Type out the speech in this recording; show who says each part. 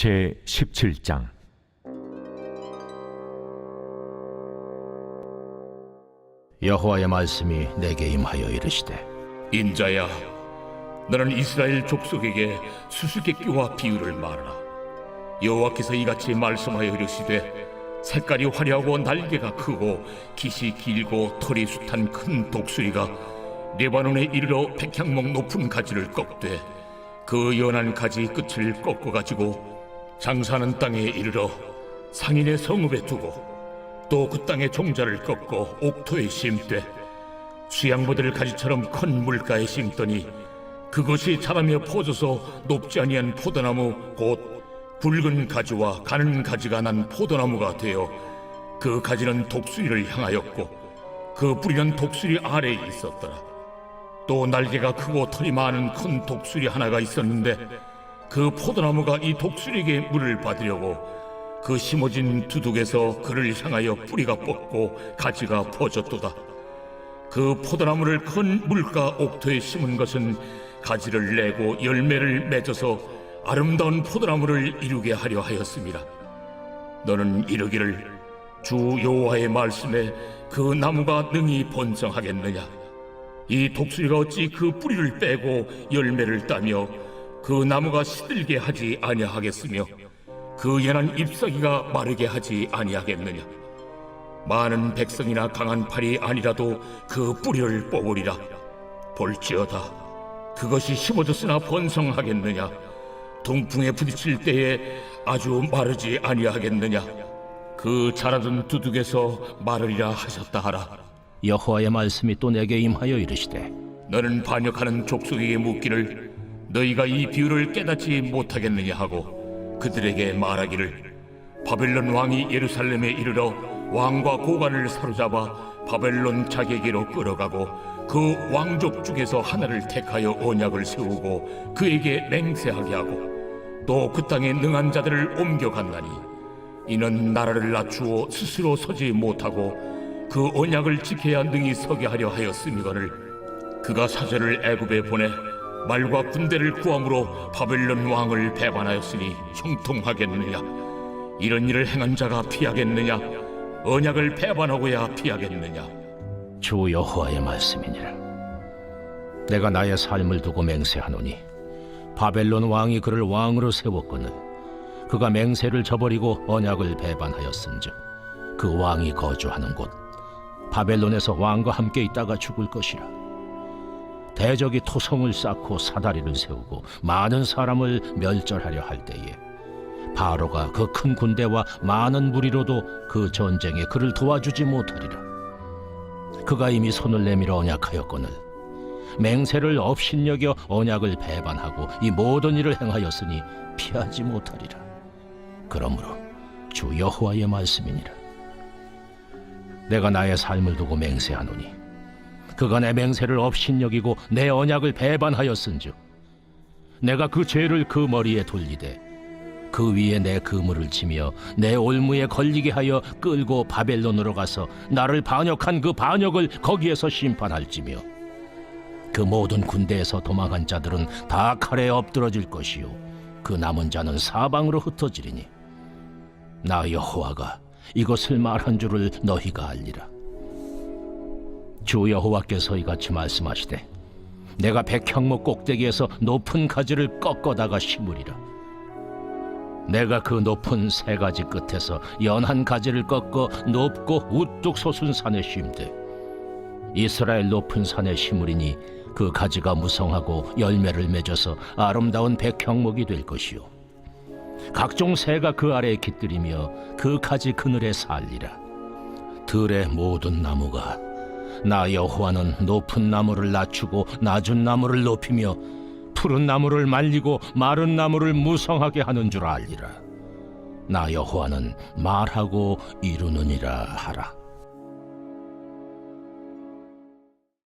Speaker 1: 제 17장
Speaker 2: 여호와의 말씀이 내게 임하여 이르시되
Speaker 3: 인자야, 너는 이스라엘 족속에게 수수께끼와 비유를 말하라. 여호와께서 이같이 말씀하여 이르시되 색깔이 화려하고 날개가 크고 깃이 길고 털이 숱한 큰 독수리가 레바논에 이르러 백향목 높은 가지를 꺾되 그 연한 가지 끝을 꺾어 가지고 장사하는 땅에 이르러 상인의 성읍에 두고 또 그 땅의 종자를 꺾어 옥토에 심되 수양모들 가지처럼 큰 물가에 심더니 그것이 자라며 퍼져서 높지 아니한 포도나무 곧 굵은 가지와 가는 가지가 난 포도나무가 되어 그 가지는 독수리를 향하였고 그 뿌리는 독수리 아래에 있었더라. 또 날개가 크고 털이 많은 큰 독수리 하나가 있었는데 그 포도나무가 이 독수리에게 물을 받으려고 그 심어진 두둑에서 그를 향하여 뿌리가 뻗고 가지가 퍼졌도다 그 포도나무를 큰 물가 옥토에 심은 것은 가지를 내고 열매를 맺어서 아름다운 포도나무를 이루게 하려 하였습니다. 너는 이르기를 주 여호와의 말씀에 그 나무가 능히 번성하겠느냐? 이 독수리가 어찌 그 뿌리를 빼고 열매를 따며 그 나무가 시들게 하지 아니하겠으며 그 연한 잎사귀가 마르게 하지 아니하겠느냐? 많은 백성이나 강한 팔이 아니라도 그 뿌리를 뽑으리라. 볼지어다. 그것이 심어졌으나 번성하겠느냐? 동풍에 부딪힐 때에 아주 마르지 아니하겠느냐? 그 자라던 두둑에서 마르리라 하셨다 하라.
Speaker 2: 여호와의 말씀이 또 내게 임하여 이르시되
Speaker 3: 너는 반역하는 족속에게 묻기를 너희가 이 비유를 깨닫지 못하겠느냐 하고 그들에게 말하기를 바벨론 왕이 예루살렘에 이르러 왕과 고관을 사로잡아 바벨론 자객에로 끌어가고 그 왕족 중에서 하나를 택하여 언약을 세우고 그에게 맹세하게 하고 또 그 땅에 능한 자들을 옮겨갔나니 이는 나라를 낮추어 스스로 서지 못하고 그 언약을 지켜야 능히 서게 하려 하였음이거늘 그가 사절을 애굽에 보내 말과 군대를 구함으로 바벨론 왕을 배반하였으니 형통하겠느냐? 이런 일을 행한 자가 피하겠느냐? 언약을 배반하고야 피하겠느냐?
Speaker 2: 주 여호와의 말씀이니라. 내가 나의 삶을 두고 맹세하노니 바벨론 왕이 그를 왕으로 세웠거늘 그가 맹세를 저버리고 언약을 배반하였은즉 그 왕이 거주하는 곳 바벨론에서 왕과 함께 있다가 죽을 것이라 대적이 토성을 쌓고 사다리를 세우고 많은 사람을 멸절하려 할 때에 바로가 그 큰 군대와 많은 무리로도 그 전쟁에 그를 도와주지 못하리라. 그가 이미 손을 내밀어 언약하였거늘 맹세를 업신여겨 언약을 배반하고 이 모든 일을 행하였으니 피하지 못하리라. 그러므로 주 여호와의 말씀이니라. 내가 나의 삶을 두고 맹세하노니 그가 내 맹세를 업신여기고 내 언약을 배반하였은즉 내가 그 죄를 그 머리에 돌리되 그 위에 내 그물을 치며 내 올무에 걸리게 하여 끌고 바벨론으로 가서 나를 반역한 그 반역을 거기에서 심판할지며 그 모든 군대에서 도망한 자들은 다 칼에 엎드러질 것이요 그 남은 자는 사방으로 흩어지리니 나 여호와가 이것을 말한 줄을 너희가 알리라 주 여호와께서 이같이 말씀하시되 내가 백향목 꼭대기에서 높은 가지를 꺾어다가 심으리라. 내가 그 높은 세 가지 끝에서 연한 가지를 꺾어 높고 우뚝 솟은 산에 심되 이스라엘 높은 산에 심으리니 그 가지가 무성하고 열매를 맺어서 아름다운 백향목이 될 것이요. 각종 새가 그 아래에 깃들이며 그 가지 그늘에 살리라. 들의 모든 나무가 나 여호와는 높은 나무를 낮추고 낮은 나무를 높이며 푸른 나무를 말리고 마른 나무를 무성하게 하는 줄 알리라. 나 여호와는 말하고 이루느니라 하라.